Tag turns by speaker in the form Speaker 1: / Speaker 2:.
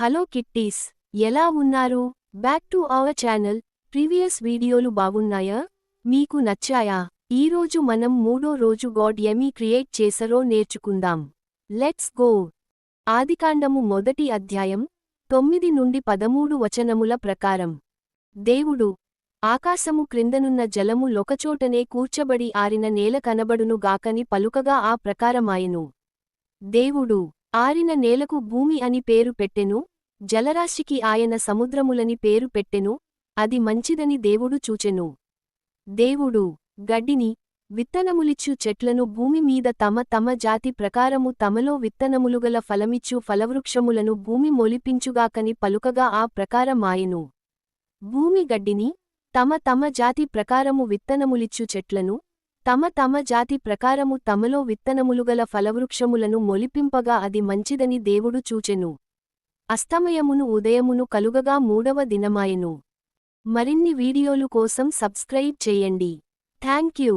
Speaker 1: Hello kitties ఎలా ఉన్నారు? Back to our channel. Previous వీడియోలు బాగున్నాయా? మీకు నచ్చాయా? ఈరోజు మనం మూడో రోజు గాడ్ ఎమీ క్రియేట్ చేసరో నేర్చుకుందాం. Let's go. ఆదికాండము మొదటి అధ్యాయం తొమ్మిది నుండి పదమూడు వచనముల ప్రకారం. దేవుడు ఆకాశము క్రిందనున్న జలము లొకచోటనే కూర్చబడి ఆరిన నేల కనబడును గాకని పలుకగా ఆ ప్రకారమాయెను. దేవుడు ఆరిన నేలకు భూమి అని పేరు పెట్టెను జలరాశికి ఆయన సముద్రములని పేరు పెట్టెను అది మంచిదని దేవుడు చూచెను. దేవుడు గడ్డిని విత్తనములిచ్చు చెట్లను భూమి మీద తమ తమ జాతి ప్రకారము తమలో విత్తనములుగల ఫలమిచ్చు ఫలవృక్షములను భూమి మొలిపించుగాకని పలుకగా ఆ ప్రకారమాయెను. భూమి గడ్డిని తమ తమ జాతి ప్రకారము విత్తనములిచ్చు చెట్లను తమ తమ జాతి ప్రకారము తమలో విత్తనములుగల ఫలవృక్షములను మొలిపింపగా అది మంచిదని దేవుడు చూచెను. అస్తమయమును ఉదయమును కలుగగా మూడవ దినమాయెను. మరిన్ని వీడియోలు కోసం సబ్స్క్రైబ్ చేయండి. Thank you